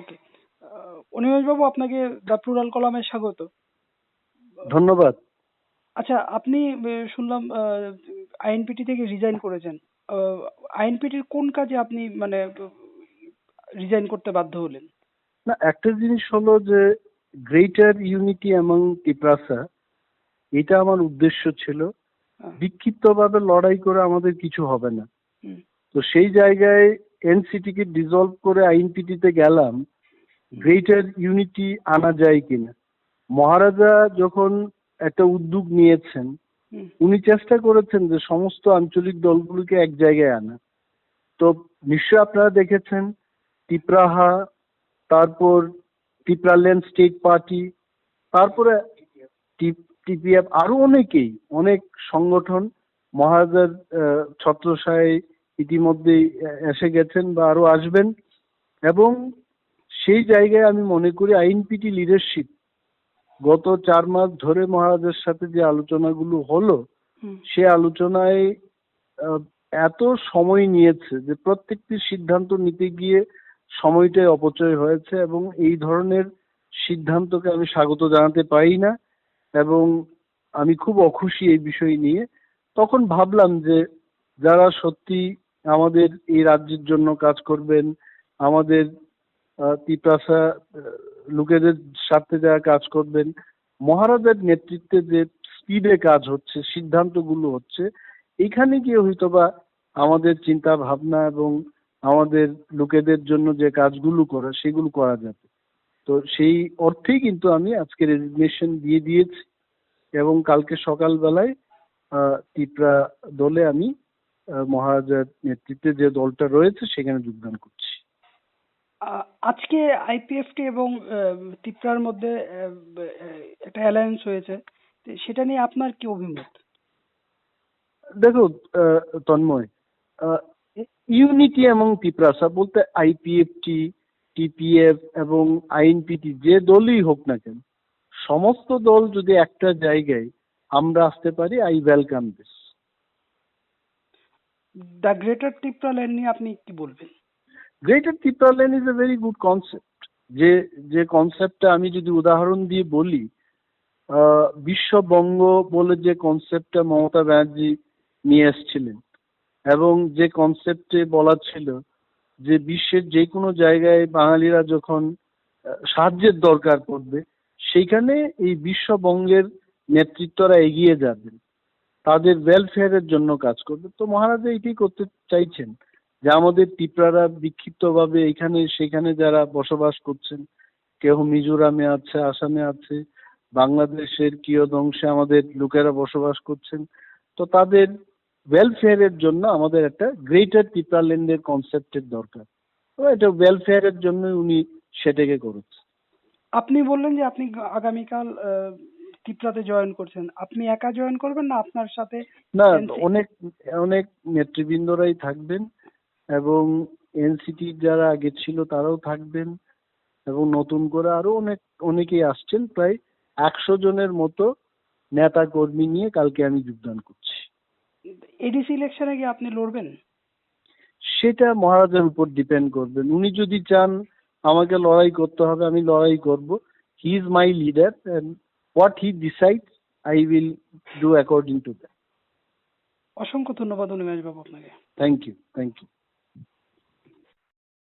ওকে অনিমেষ বাবু আপনাকে the plural কলামে স্বাগত। ধন্যবাদ। আচ্ছা আপনি আহ, শুনলাম আইএনপিটি থেকে রিজাইন করেছেন। আইএনপিটির কোন কাজে আপনি মানে রিজাইন করতে বাধ্য হলেন? না একটা জিনিস হলো যে গ্রেটার ইউনিটি অ্যামং টিপ্রাসা এটা আমার উদ্দেশ্য ছিল। হ্যাঁ, বিক্ষিপ্তভাবে লড়াই করে আমাদের কিছু হবে না। তো সেই জায়গায় এনসিটি কে ডিসলভ করে আইনপিটিতে গেলাম গ্রেটার ইউনিটি আনা যায় কিনা। মহারাজা যখন একটা উদ্যোগ নিয়েছেন উনি চেষ্টা করেছেন যে সমস্ত আঞ্চলিক দলগুলোকে এক জায়গায় আনা। তো নিশ্চয় আপনারা দেখেছেন তিপ্রাহা তারপর টিপ্রাল্যান্ড স্টেট পার্টি তারপরে টিপিএফ আরও অনেকেই অনেক সংগঠন মহারাজার আহ, ছত্রছায়ায় ইতিমধ্যেই এসে গেছেন বা আরও আসবেন এবং সেই জায়গায় আমি মনে করি আইনপিটি লিডারশিপ গত চার মাস ধরে মহারাজের সাথে যে আলোচনাগুলো হলো সে আলোচনায় এত সময় নিয়েছে যে প্রত্যেকটি সিদ্ধান্ত নিতে গিয়ে সময়টাই অপচয় হয়েছে এবং এই ধরনের সিদ্ধান্তকে আমি স্বাগত জানাতে পারি না এবং আমি খুব অখুশি এই বিষয় নিয়ে। তখন ভাবলাম যে যারা সত্যি আমাদের এই রাজ্যের জন্য কাজ করবেন। আমাদের তিতাসা লোকেদের সাথে যারা কাজ করবেন। মহারাজের নেতৃত্বে যে স্পিডে কাজ হচ্ছে, সিদ্ধান্তগুলো হচ্ছে, এখানে গিয়ে হয়তো বা আমাদের চিন্তা ভাবনা এবং আমাদের লোকেদের জন্য যে কাজগুলো করা, সেগুলো করা যাবে। তো সেই অর্থেই কিন্তু আমি আজকে রেজিগনেশন দিয়ে দিয়েছি এবং কালকে সকালবেলায় টিপরা দলে আমি মহারাজার নেতৃত্বে যে দলটা রয়েছে সেখানে যোগদান করছি। আজকে আইপিএফটি এবং আহ, তিপ্রার মধ্যে একটা অ্যালায়েন্স হয়েছে। সেটা নিয়ে আপনার কি অভিমত? দেখো তন্ময় ইউনিটি এবং তিপ্রাসা বলতে আইপিএফটি টিপিএফ এবং আইএনপিটি যে দলই হোক না কেন সমস্ত দল যদি একটা জায়গায় আমরা আসতে পারি I welcome this the greater Tripura land নিয়ে আপনি কি বলবেন? Greater Tripuraland is a very good concept যে যে কনসেপ্টটা আমি যদি উদাহরণ দিয়ে বলি বিশ্ববঙ্গ বলে যে কনসেপ্টটা মমতা ব্যানার্জি নিয়ে এসেছিলেন এবং যে কনসেপ্টে বলা ছিল যে বিশ্বের যে কোনো জায়গায় বাঙালিরা যখন সাহায্যের দরকার পড়বে, সেইখানে এই বিশ্ববঙ্গের নেতৃত্বরা এগিয়ে যাবেন। তাদের ওয়েলফেয়ারের জন্য কাজ করবে। তো মহারাজা এটাই করতে চাইছেন যে আমাদের টিপরারা বিক্ষিপ্তভাবে এখানে, সেখানে যারা বসবাস করছেন, কেউ মিজোরামে আছে, আসামে আছে, বাংলাদেশের কিয়দ অংশে আমাদের লোকেরা বসবাস করছেন, তো তাদের ওয়েলফেয়ারের জন্য আমাদের একটা গ্রেটার টিপ্রাল্যান্ডের কনসেপ্টের দরকার। তো এটা ওয়েলফেয়ারের জন্য উনি সেটাকে করেছেন। আপনি বললেন যে আপনি আগামীকাল ত্রিপুরাতে জয়েন করছেন। আপনি একা জয়েন করবেন না আপনার সাথে না অনেক অনেক নেতৃবৃন্দরাই থাকবেন এবং এনসিটি যারা আগে ছিল তারাও থাকবেন এবং নতুন করে আরও অনেক অনেকেই আসছেন প্রায় একশো জনের মতো নেতা কর্মী নিয়ে কালকে আমি যোগদান করছি। এডিসি ইলেকশনে কি আপনি লড়বেন? সেটা মহারাজের উপর ডিপেন্ড করবেন। উনি যদি চান আমাকে লড়াই করতে হবে আমি লড়াই করব। He is my leader and he decides, I will do according to that. অসংখ্য ধন্যবাদ অনিমেষ বাবু আপনাকে থ্যাংক ইউ থ্যাংক ইউ